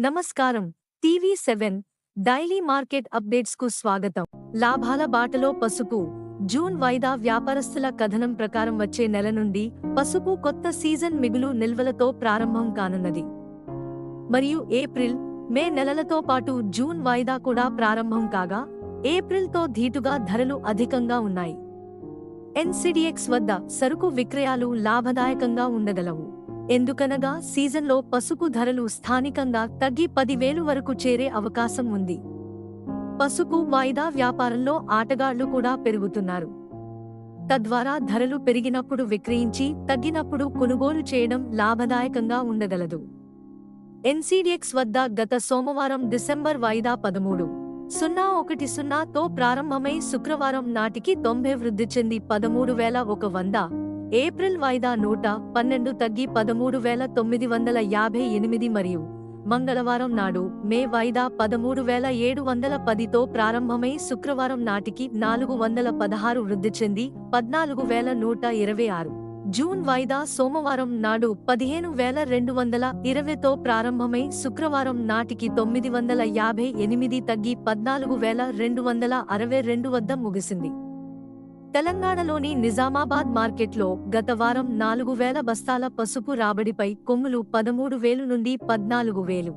నమస్కారం. TV seven daily market అప్డేట్స్కు స్వాగతం. లాభాల బాటలో పసుపు. జూన్ వాయిదా వ్యాపారస్తుల కథనం ప్రకారం వచ్చే నెల నుండి పసుపు కొత్త సీజన్ మిగులు నిల్వలతో ప్రారంభం కానున్నది. మరియు ఏప్రిల్ మే నెలలతో పాటు జూన్ వాయిదా కూడా ప్రారంభం కాగా ఏప్రిల్తో ధీటుగా ధరలు అధికంగా ఉన్నాయి. ఎన్సిడిఎక్స్ వద్ద సరుకు విక్రయాలు లాభదాయకంగా ఉండగలవు. ఎందుకనగా సీజన్లో పసుపు ధరలు స్థానికంగా తగ్గి పదివేలు వరకు చేరే అవకాశం ఉంది. పసుపు వాయిదా వ్యాపారంలో ఆటగాళ్ళు కూడా పెరుగుతున్నారు. తద్వారా ధరలు పెరిగినప్పుడు విక్రయించి తగ్గినప్పుడు కొనుగోలు చేయడం లాభదాయకంగా ఉండగలదు. ఎన్సీడీఎక్స్ వద్ద గత సోమవారం డిసెంబర్ వాయిదా పదమూడు. సున్నా ఒకటి సున్నాతో ప్రారంభమై శుక్రవారం నాటికి తొంభై వృద్ధి చెంది పదమూడు వేల ఒక వంద ఏప్రిల్ వాయిదా నూట పన్నెండు తగ్గి పదమూడు వేల తొమ్మిది వందల యాభై ఎనిమిది మరియు మంగళవారం నాడు మే వాయిదా పదమూడు వేల ఏడు వందల పదితో ప్రారంభమై శుక్రవారం నాటికి నాలుగు వందల పదహారు వృద్ధి చెంది పద్నాలుగు వేల నూట ఇరవై ఆరు. జూన్ వాయిదా సోమవారం నాడు పదిహేను వేల రెండు వందల ఇరవైతో ప్రారంభమై శుక్రవారం నాటికి తొమ్మిది వందల యాభై ఎనిమిది తగ్గి పద్నాలుగు వేల రెండు వందల అరవై రెండు వద్ద ముగిసింది. తెలంగాణలోని నిజామాబాద్ మార్కెట్లో గత వారం నాలుగు వేల బస్తాల పసుపు రాబడిపై కొమ్ములు పదమూడు వేలు నుండి పద్నాలుగు వేలు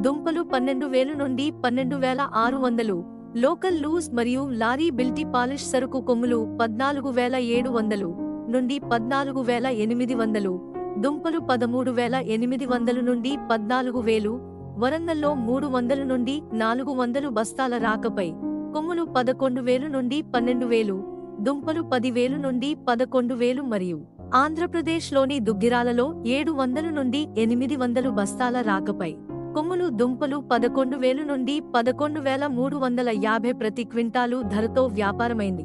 దుంపలు పన్నెండు వేలు నుండి పన్నెండు వేల ఆరు వందలు లోకల్ లూజ్ మరియు లారీ బిల్టీ పాలిష్ సరుకు కొమ్ములు పద్నాలుగు వేల ఏడు వందలు నుండి పద్నాలుగు వేల ఎనిమిది వందలు దుంపలు పదమూడు వేల ఎనిమిది వందలు నుండి పద్నాలుగు వేలు వరంగల్లో మూడు వందలు నుండి నాలుగు వందలు బస్తాల రాకపై కొమ్ములు పదకొండు వేలు నుండి పన్నెండు వేలు దుంపలు పదివేలు నుండి పదకొండు వేలు మరియు ఆంధ్రప్రదేశ్లోని దుగ్గిరాలలో ఏడు వందలు నుండి ఎనిమిది వందలు బస్తాల రాకపై కొమ్ములు దుంపలు పదకొండు వేలు నుండి పదకొండు వేల మూడు వందల యాభై ప్రతి క్వింటాలు ధరతో వ్యాపారమైంది.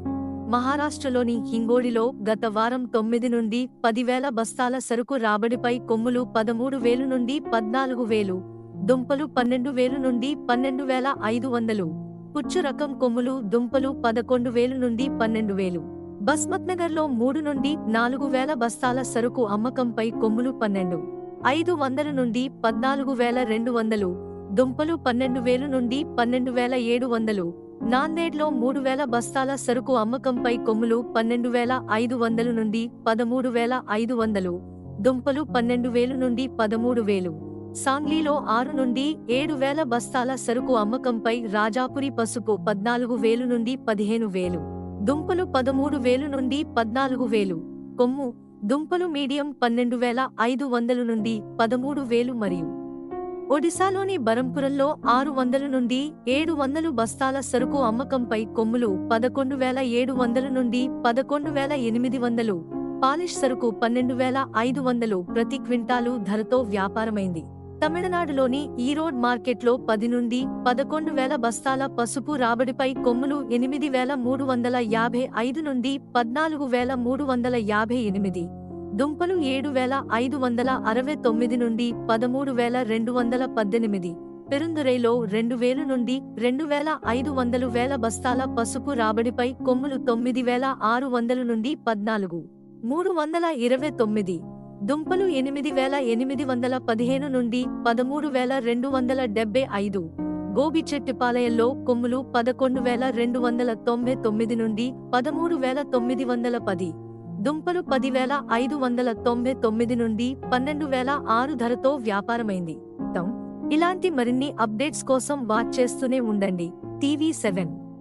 మహారాష్ట్రలోని హింగోడిలో గత వారం తొమ్మిది నుండి పదివేల బస్తాల సరుకు రాబడిపై కొమ్ములు పదమూడు వేలు నుండి పద్నాలుగు వేలు దుంపలు పన్నెండు వేలు నుండి పన్నెండు వేల ఐదు వందలు పుచ్చు రకం కొమ్ములు దుంపలు పదకొండు వేలు నుండి పన్నెండు వేలు. బస్మత్ నగర్లో మూడు నుండి నాలుగు వేల బస్తాల సరుకు అమ్మకంపై కొమ్ములు పన్నెండు. ఐదు వందల నుండి పద్నాలుగు వేల రెండు వందలు. దుంపలు పన్నెండు వేలు నుండి పన్నెండు వేల ఏడు వందలు. నాందేడ్లో మూడు వేల బస్తాల సరుకు అమ్మకంపై కొమ్ములు పన్నెండు వేల ఐదు వందలు నుండి పదమూడు వేల ఐదు వందలు. దుంపలు పన్నెండు వేలు నుండి పదమూడు వేలు. సాంగ్లీలో ఆరు నుండి ఏడు వేల బస్తాల సరుకు అమ్మకంపై రాజాపురి పసుపు పద్నాలుగు వేలు నుండి పదిహేను వేలు దుంపలు పదమూడు వేలు నుండి పద్నాలుగు వేలు కొమ్ము దుంపలు మీడియం పన్నెండు వేల ఐదు వందలు నుండి పదమూడు వేలు మరియు ఒడిశాలోని బరంపురంలో ఆరు వందల నుండి ఏడు వందలు బస్తాల సరుకు అమ్మకంపై కొమ్ములు పదకొండు వేల ఏడు వందల నుండి పదకొండు వేల ఎనిమిది వందలు పాలిష్ సరుకు పన్నెండు వేల ఐదు వందలు ప్రతి క్వింటాలు ధరతో వ్యాపారమైంది. తమిళనాడులోని ఈరోడ్ మార్కెట్లో పది నుండి పదకొండు వేల బస్తాల పసుపు రాబడిపై కొమ్ములు ఎనిమిది వేల మూడు వందల యాభై ఐదు నుండి పద్నాలుగు వేల మూడు వందల యాభై ఎనిమిది దుంపలు ఏడు వేల ఐదు వందల అరవై తొమ్మిది నుండి పదమూడు వేల రెండు వందల పద్దెనిమిది పెరుందురైలో రెండు వేలు నుండి రెండు వేల ఐదు వందలు వేల బస్తాల పసుపు రాబడిపై కొమ్ములు తొమ్మిది వేల ఆరు వందలు నుండి పద్నాలుగు మూడు వందల ఇరవై తొమ్మిది దుంపలు ఎనిమిది వేల ఎనిమిది వందల పదిహేను నుండి పదమూడు వేల రెండు వందల డెబ్బై ఐదు. గోబిచెట్టిపాలయంలో కొమ్ములు పదకొండు వేల రెండు వందల తొంభై తొమ్మిది నుండి పదమూడు వేల తొమ్మిది వందల పది. దుంపలు పదివేల ఐదు వందల తొంభై తొమ్మిది నుండి పన్నెండు వేల ఆరు ధరతో వ్యాపారమైంది. ఇలాంటి మరిన్ని అప్డేట్స్ కోసం వాచ్ చేస్తూనే ఉండండి. TV seven.